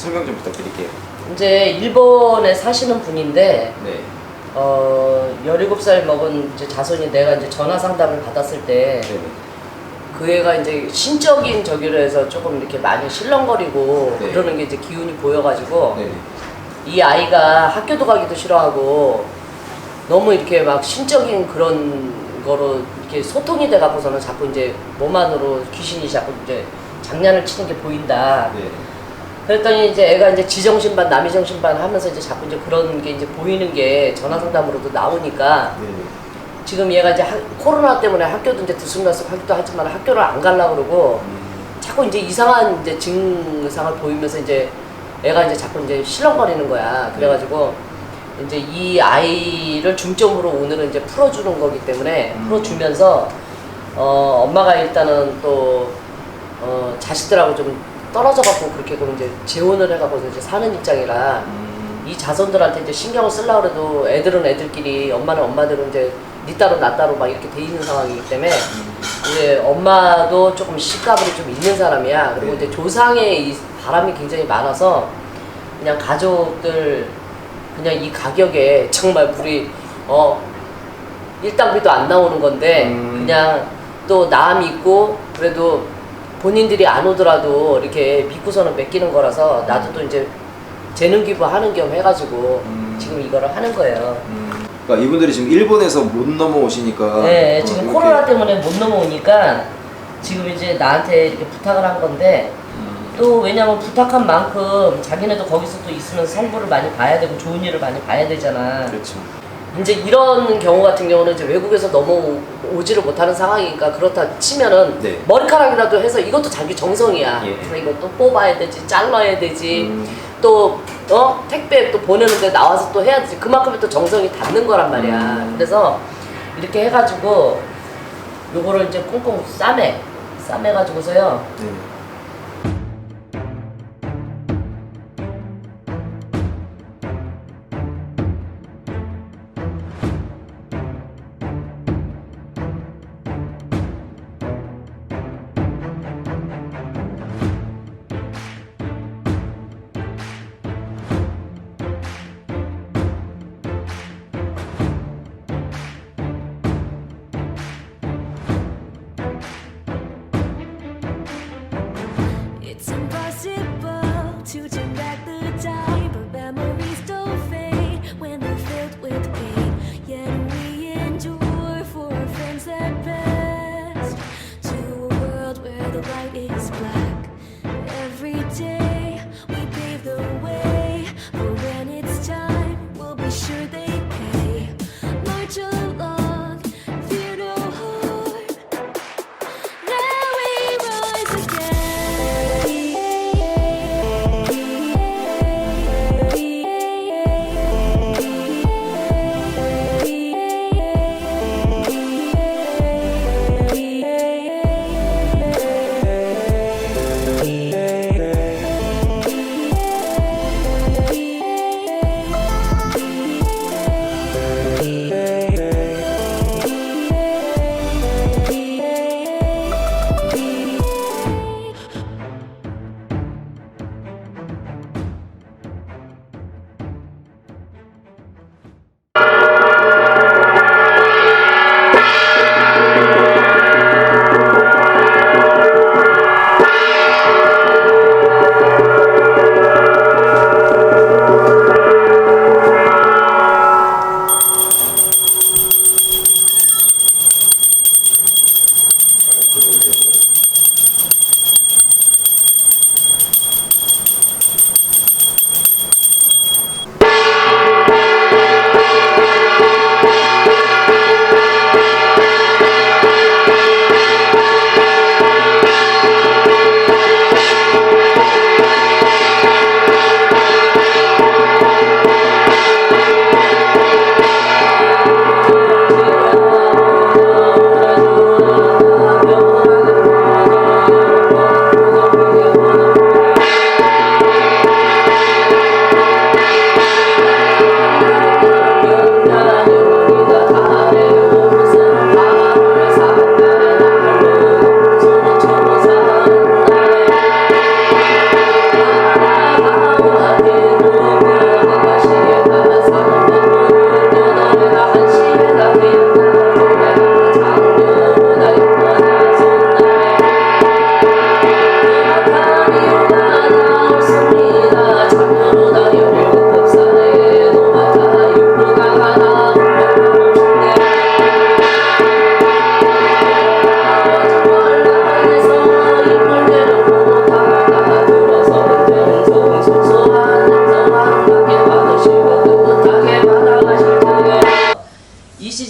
설명 좀 부탁드릴게요. 이제 일본에 사시는 분인데 네. 어 17살 먹은 이제 자손이 내가 이제 전화 상담을 받았을 때 네네. 그 애가 이제 신적인 저기로 해서 조금 이렇게 많이 실렁거리고 네. 그러는 게 이제 기운이 보여가지고 네네. 이 아이가 학교도 가기도 싫어하고 너무 이렇게 막 신적인 그런 거로 이렇게 소통이 돼 갖고서는 자꾸 이제 몸 안으로 귀신이 자꾸 이제 장난을 치는 게 보인다. 네. 그랬더니 이제 애가 이제 지정신 반, 남이정신 반 하면서 이제 자꾸 이제 그런 게 이제 보이는 게 전화 상담으로도 나오니까 네네. 지금 얘가 이제 하- 코로나 때문에 학교도 이제 들쑥날쑥 하기도 하지만 학교를 안 가려고 그러고 음, 자꾸 이제 이상한 이제 증상을 보이면서 이제 애가 이제 자꾸 이제 실렁거리는 거야. 그래가지고 이제 이 아이를 중점으로 오늘은 이제 풀어주는 거기 때문에 음. 풀어주면서 어 엄마가 일단은 또 어, 자식들하고 좀 떨어져 갖고 그렇게 그럼 이제 재혼을 해갖고 이제 사는 입장이라 음, 이 자손들한테 이제 신경을 쓰려고 해도 애들은 애들끼리 엄마는 엄마대로 이제 니 따로 나 따로 막 이렇게 돼 있는 상황이기 때문에 이제 엄마도 조금 식가불이 좀 있는 사람이야. 그리고 네. 이제 조상의 이 바람이 굉장히 많아서 그냥 가족들 그냥 이 가격에 정말 우리 어 일당비도 안 나오는 건데 음. 그냥 또 남 있고 그래도 본인들이 안 오더라도 이렇게 믿고서는 맡기는 거라서 나도 또 이제 재능 기부하는 겸 해가지고 음. 지금 이거를 하는 거예요. 음. 그러니까 이분들이 지금 일본에서 못 넘어오시니까 네, 어, 지금 이렇게- 코로나 때문에 못 넘어오니까 지금 이제 나한테 이렇게 부탁을 한 건데 음, 또 왜냐면 부탁한 만큼 자기네도 거기서 또 있으면서 살부를 많이 봐야 되고 좋은 일을 많이 봐야 되잖아. 그렇죠. 이제 이런 경우 같은 경우는 이제 외국에서 넘어오지를 못하는 상황이니까 그렇다 치면은 네. 머리카락이라도 해서 이것도 자기 정성이야. 예. 그래서 이것도 뽑아야 되지, 잘라야 되지. 음, 또 어? 택배 또 보내는데 나와서 또 해야 되지. 그만큼의 또 정성이 닿는 거란 말이야. 음. 그래서 이렇게 해가지고 요거를 이제 꽁꽁 싸매. 싸매가지고서요. 네.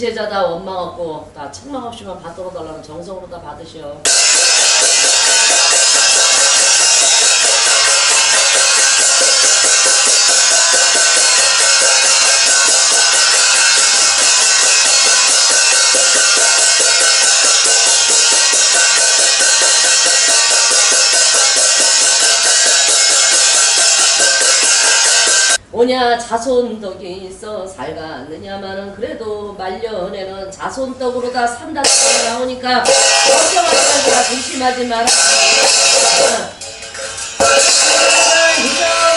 제자다 원망 없고 다 책망 없이만 받들어 달라는 정성으로 다 받으시오. 냐 자손 덕이 있어 살갔느냐마는 그래도 말년에는 자손 덕으로 다 산다 나오니까 걱정하지 마라 조심하지 마라.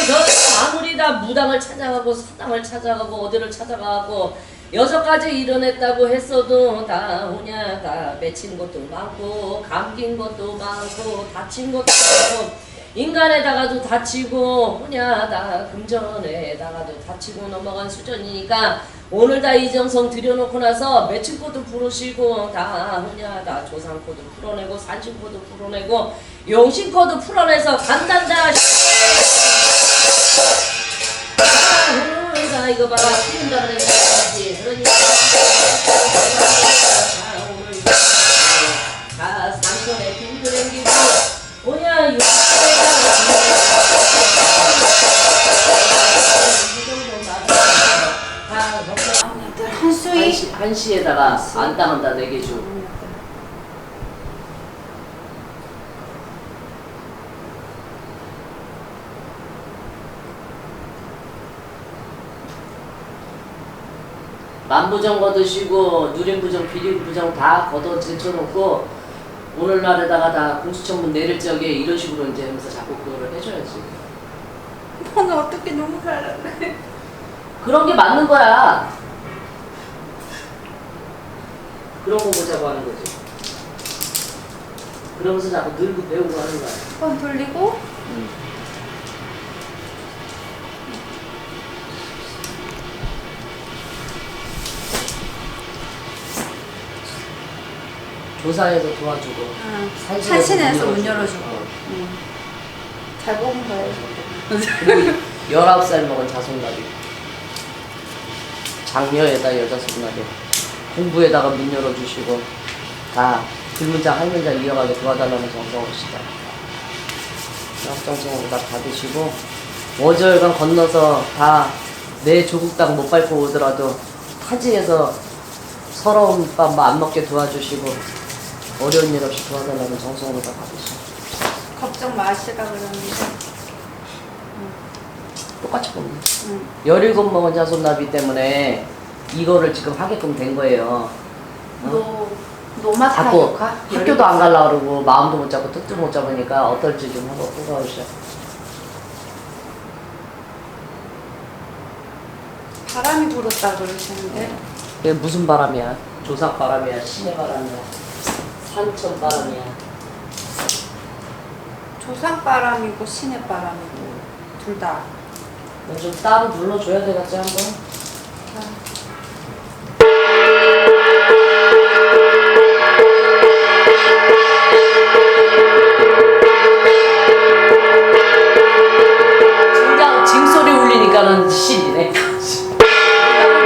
너 아무리 다 무당을 찾아가고 사당을 찾아가고 어디를 찾아가고 여섯 가지 일어났다고 했어도 다 오냐 다 맺힌 것도 많고 감긴 것도 많고 다친 것도 많고 인간에다가도 다치고 뭐냐 금전에다가도 다치고 넘어간 수준이니까 오늘 다 이정성 들여놓고 나서 며칠 코도 부르시고 다 뭐냐 다 조상 코도 풀어내고 산신 코도 풀어내고 용신 코도 풀어내서 간단자 자 이거 봐라. 풀린다 그랬지 그러니까 한수이 한시에다가 안 당한다 네개 주. 만부정 거두시고 누림부정 비리부정 다 걷어 제쳐놓고 오늘날에다가 다 공수처분 내릴 적에 이런 식으로 이제 하면서 자꾸 그거를 해줘야지. 오늘 어떻게 너무 잘하네. 그런 게 맞는 거야. 그런 거 보자고 하는 거지. 그러면서 자꾸 늘고 배우고 하는 거야. 번 돌리고 조사해서 도와주고. 아, 산신에서 산신에서 문문 열어주고. 응. 잘 뽑은 거예요. 그리고 19살 먹은 자손나비. 장녀에다 여자 손나비. 공부에다가 문 열어주시고, 다 글문장, 한 문장 이어가게 도와달라는 정성으시다. 정성으로 다 받으시고, 월절간 건너서 다 내 조국 땅 못 밟고 오더라도 타지에서 서러운 밤안 먹게 도와주시고, 어려운 일 없이 도와달라는 정성으로 다 받으시고. 걱정 마시라 그러는데. 똑같이 보면. 응. 17 먹은 자손 나비 때문에 이거를 지금 하게끔 된 거예요. 어? 노 노마 자꾸 타격하? 학교도 안 갈라 그러고 마음도 못 잡고 뜻도 못 잡으니까 어떨지 좀 한번 뽑아오시죠. 바람이 불었다 그러시는데. 그게 무슨 바람이야? 조상 바람이야? 신의 바람이야? 산천 바람이야? 조상 바람이고 신의 바람이고 둘 다. 좀 따로 불러줘야 되겠지 한번? 신이네.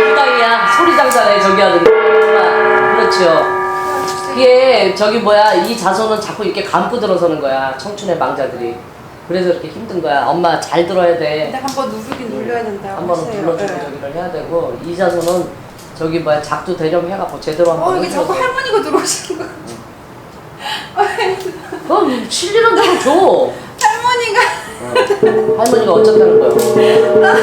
무당이야 소리 장사네 저기 하는. 그렇죠. 이게 저기 뭐야 이 자손은 자꾸 이렇게 감고 들어서는 거야 청춘의 망자들이. 그래서 이렇게 힘든 거야. 엄마 잘 들어야 돼. 근데 한번 누르긴 눌려야 된다고 한 번 은 하세요. 불러주고 네. 저기를 해야 되고 이 자손은 저기 뭐야 작두 대접 해갖고 제대로 어 한번 이게 자꾸 해줘야 돼. 할머니가 들어오시는 거. 그럼 실리는 대로 줘. 할머니가 어. 할머니가 어쩌다는 거야.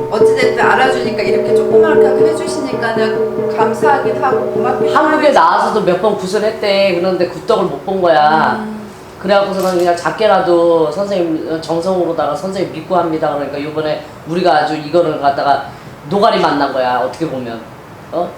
어찌됐든 알아주니까 이렇게 조그맣게 해주시니까는 감사하기도 하고 고맙기도 한국에 나와서도 몇 번 구슬했대. 그런데 굿떡을 못 본 거야. 음. 그래갖고서는 그냥 작게라도 선생님 정성으로다가 선생님 믿고 합니다. 그러니까 이번에 우리가 아주 이거를 갖다가 노가리 만난 거야. 어떻게 보면. 어?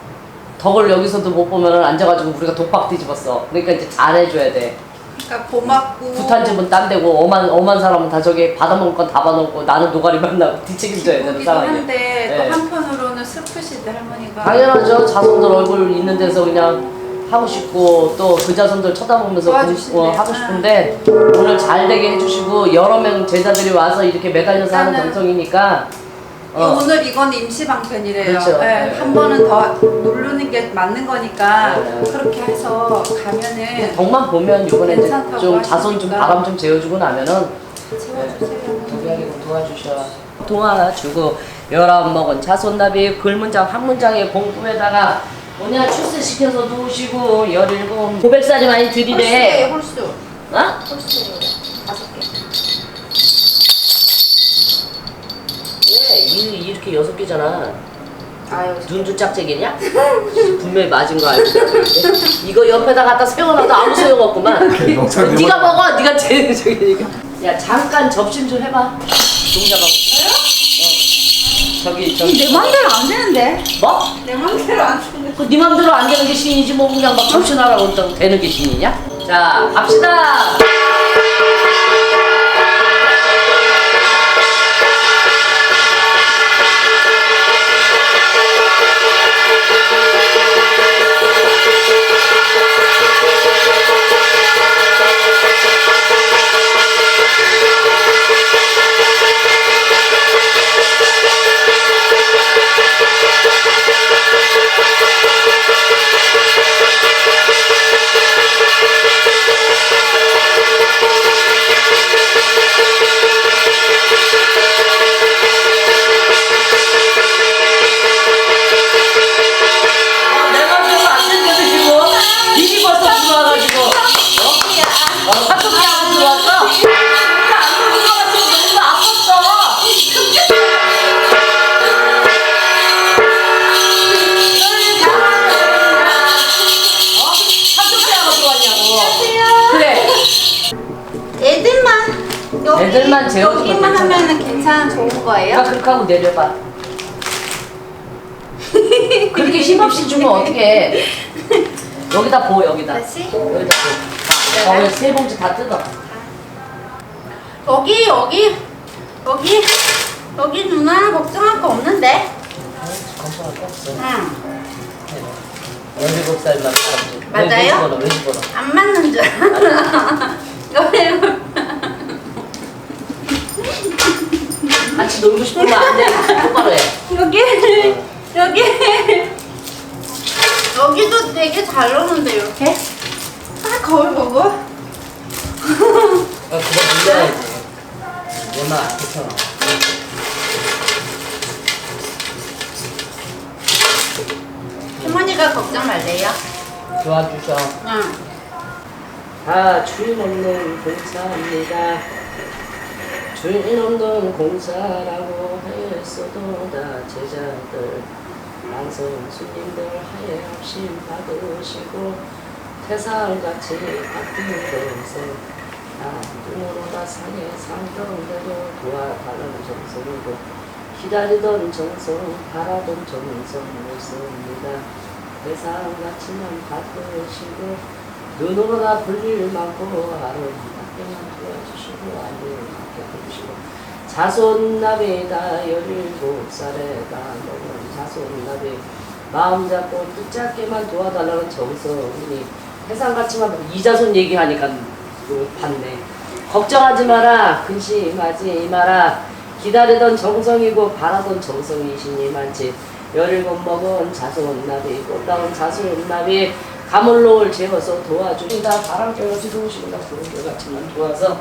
덕을 여기서도 못 보면은 앉아가지고 우리가 독박 뒤집었어. 그러니까 이제 잘해줘야 돼. 그러니까 고맙고 부탄 집은 딴 데고 엄한 엄한 사람은 다 저기 받아먹을 건 다 받아먹고 나는 노가리 만 나고 뒤책임져야 되는 기쁘기도 상황이야. 한데 네. 또 한편으로는 슬프시대 할머니가 당연하죠. 자손들 얼굴 있는 데서 그냥 하고 싶고 또 그 자손들 쳐다보면서. 공- 어, 하고 싶은데 오늘 잘 되게 해주시고 여러 명 제자들이 와서 이렇게 매달려서 하는 일단은- 정성이니까 어. 오늘 이건 임시 방편이래요. 그렇죠. 네, 네. 한 번은 더 누르는 게 맞는 거니까 네, 네. 그렇게 해서 가면은 덕만 보면 이번에 이제 괜찮다고 좀 자손 좀 하시니까. 바람 좀 재워주고 나면은. 도비하게 좀 도와주셔. 도와주고 열아홉 먹은 자손나비 글문장 한 문장의 공부에다가 뭐냐 출세시켜서 두시고 열일곱 고백살이 많이 홀수예요, 들이대. 홀수. 어? 홀수예요. 왜 이, 이렇게 여섯 개잖아. 아유, 눈도 짝짝이냐? 분명히 맞은 거 알고 이거 옆에다 갖다 세워놔도 아무 소용 없구만 네가 먹어 네가 제일 저기니까 야 잠깐 접심 좀 해봐 동자방 어. 저기 저기 내 맘대로 안 되는데. 뭐? 내 맘대로 안 되는데. 그네 맘대로 안 되는 게 신이지 뭐 그냥 막 접신하라고 한다고 되는 게 신이냐? 자 갑시다 애들만 재워주면 여기만 괜찮아. 하면은 괜찮은 좋은 거예요? 그렇게 하고 내려봐 그렇게 힘없이 주면 어떡해 여기다 보 여기다 다시 여기다 보 어, 세 봉지 다 뜯어 여기 여기 여기 여기 누나는 걱정할 거 없는데? 걱정할 거 없어 응. 17살만 살았지 맞아요? 왜 집어넣어 안 맞는 줄 알아. 여기 같이 놀고 싶으면 안 돼 똑바로 해. 여기? 여기? 여기도 되게 잘 노는데 이렇게? 아 거울 보고? 어, 그거 눌러야지. 안 괜찮아 할머니가 걱정 말래요. 도와주셔. 응. 다 주인 없는 공사입니다. 주인 없는 공사라고 했어도 다 제자들 망성 스님들 하에 합심 받으시고 태산같이 바뀐 것은 다 눈으로나 상해 상경대로 도와가는 정성이고 기다리던 정성 바라던 정성 모습입니다. 태산같이만 받으시고 눈으로나 불릴 많고 아름답 게만 도와주시고 안을 맡겨주시고 자손나비다 열일곱 살에다 먹은 자손나비 마음 잡고 뜻잡게만 도와달라는 정성이 해상같이만 이자손 얘기하니까 그 봤네. 걱정하지 마라 근심하지 마라. 기다리던 정성이고 바라던 정성이시니만치 열일곱 먹은 자손나비 꽃다운 자손나비 가물로를 재워서 도와주신다 바람결같이 도우시구나 구름결같이만 도와서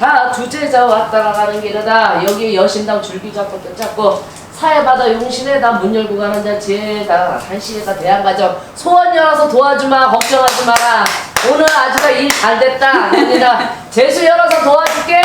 다 주제자 왔다가 가는 길이다 여기 여신당 줄기 잡고 뜯잡고 사회바다 용신에다 문 열고 가는 자 지혜다 한시에다 대한가정. 소원 열어서 도와주마. 걱정하지 마라. 오늘 아주가 일 잘 됐다. 아니다. 재수 열어서 도와줄게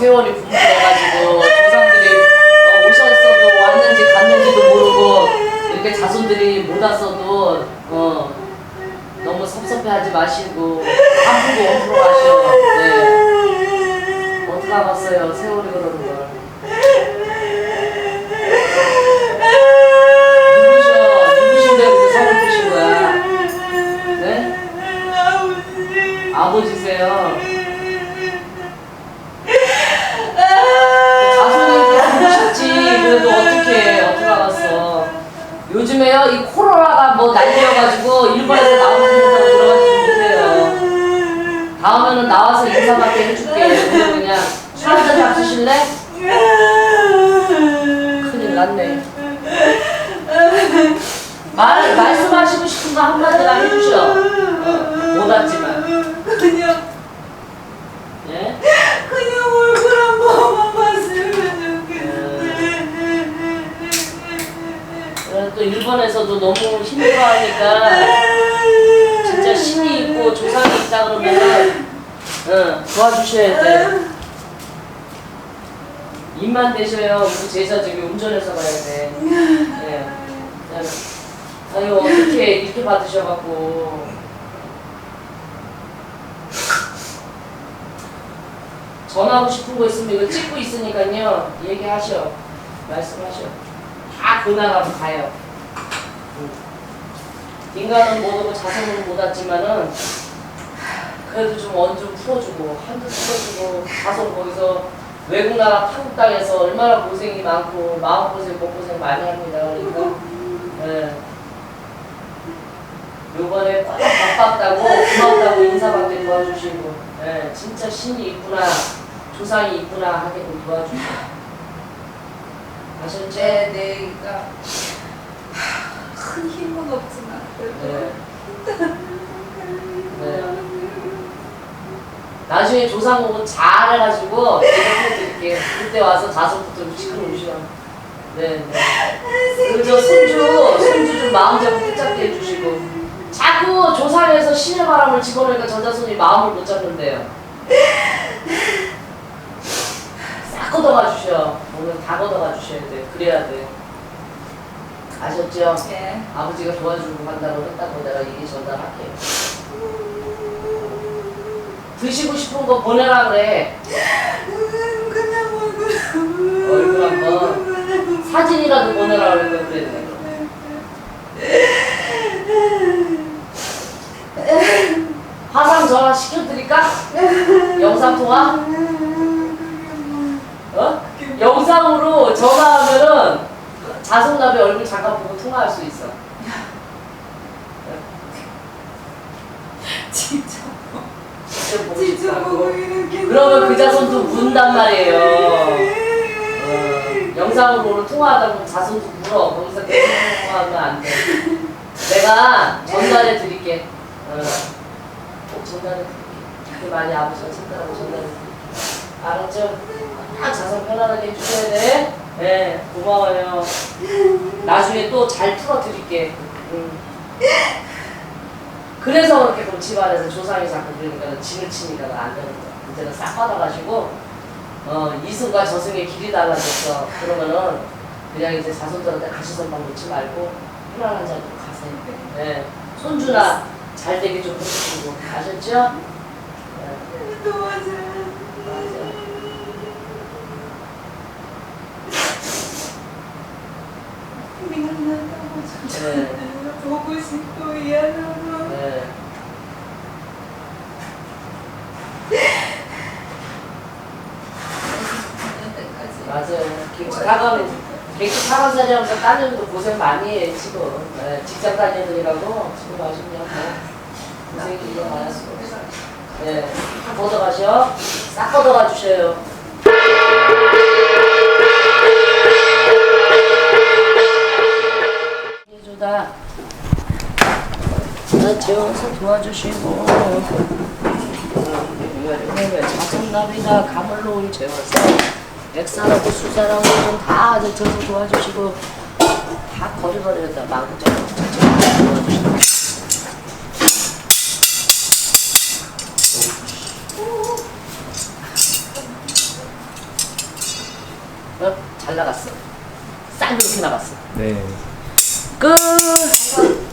세월이 분분해가지고 조상들이 어, 오셨어도 왔는지 갔는지도 모르고 이렇게 자손들이 못 왔어도 어, 너무 섭섭해하지 마시고 아프고 엄프로 가시오. 네. 어떻게 봤어요 세월이 그러는 걸. 누구셔? 누구신데 그렇게 성을 푸신 거야? 네? 아버지세요. 즘에요 이 코로나가 뭐 난리여가지고 일본에서 나오는 분들 들어가지 못해요. 다음에는 나와서 인사받게 해줄게. 그냥 술 한잔 잡수실래? 큰일 났네. 말 말씀하시고 싶은 거 한마디나 해주셔. 어, 못 왔지만. 너무 힘들어하니까 진짜 신이 있고 조상이 있다 그러면은 응, 도와주셔야 돼. 입만 대셔요. 우리 제자 저기 운전해서 가야 돼. 예. 예. 아유 어떻게 이렇게 받으셔갖고 전하고 싶은 거 있으면 이거 찍고 있으니까요 얘기하셔 말씀하셔 다 고난하고 가요 응. 인간은 못 오고 자성은 못 왔지만은 그래도 좀원좀 풀어주고 한두 풀어주고 가서 거기서 외국 나라 한국 땅에서 얼마나 고생이 많고 마음 고생 몸 고생 많이 합니다 그러니까 예. 요번에 꽉 바빴다고 고맙다고 인사받게 도와주시고 예, 진짜 신이 있구나 조상이 있구나 하게끔 도와주시고 아셨죠? 네, 네, 그러니까 큰 힘은 없지만 네. 네. 나중에 조상 오고 잘 해가지고 제가 해드릴게요. 그때 와서 자석부터 시큰 오시라. 네, 네. 그저 손주, 손주 좀 마음 잡고 붙잡게 해주시고. 자꾸 조상에서 신의 바람을 집어넣으니까 저 자손이 마음을 못 잡는데요. 싹 걷어가 주셔. 오늘 다 걷어가 주셔야 돼. 그래야 돼. 아셨죠? 네. 아버지가 도와주고 간다고 했다고 내가 얘기 전달할게요. 드시고 싶은 거 보내라 그래. 그냥 얼굴 얼굴 한번 사진이라도 보내라 그래 그랬네. 화상 전화 시켜드릴까? 영상 통화? 어? 영상으로 전화하면은 자손남의 얼굴 잠깐 보고 통화할 수 있어. 진짜 직접 보고 진짜 싶다고. 보고 이렇게 그러면 그 자손도 운단 말이에요. 어, 영상으로 통화하다 보면 자손도 물어. 거기서 계속 통화하면 안 돼. 내가 전달해 드릴게. 어, 꼭 전달해 드릴게. 그렇게 많이 아버지가 찾더라고 전달해 드릴게. 알았죠? 딱 자손 편안하게 해주셔야 돼. 네, 고마워요. 나중에 또 잘 풀어 드릴게. 응. 그래서 그렇게 그럼 집안에서 조상이 자꾸 그러니까 진을 치니까 안 되는 거야. 이제는 싹 받아가지고 어 이승과 저승의 길이 달라졌어. 그러면은 그냥 이제 자손들한테 가시선만 놓지 말고 편안한 자리로 가세요. 네. 손주나 잘 되게 좀 해주시고 아셨죠? 네. 도와줘요. 맞아요. 미안하다고 네. 보고 싶고 미안하고 네. 맞아요. 객지 사관사리 하면서 따님도 고생 많이 해 지금. 네. 직장 다니느라고 지금 아쉽냐 뭐 고생이 이거 많았어. 네, 다 걷어가셔. 싹 걷어가 주셔요. 해주다. 나 재워서 도와주시고. 자손남이가 가물로 재워서 백사라고 수사라고 다 젖혀서 도와주시고 다 거리거리에다 마구 젖혀서 도와주시고. 어? 잘 나갔어. 싹 이렇게 나갔어. 네. 끝!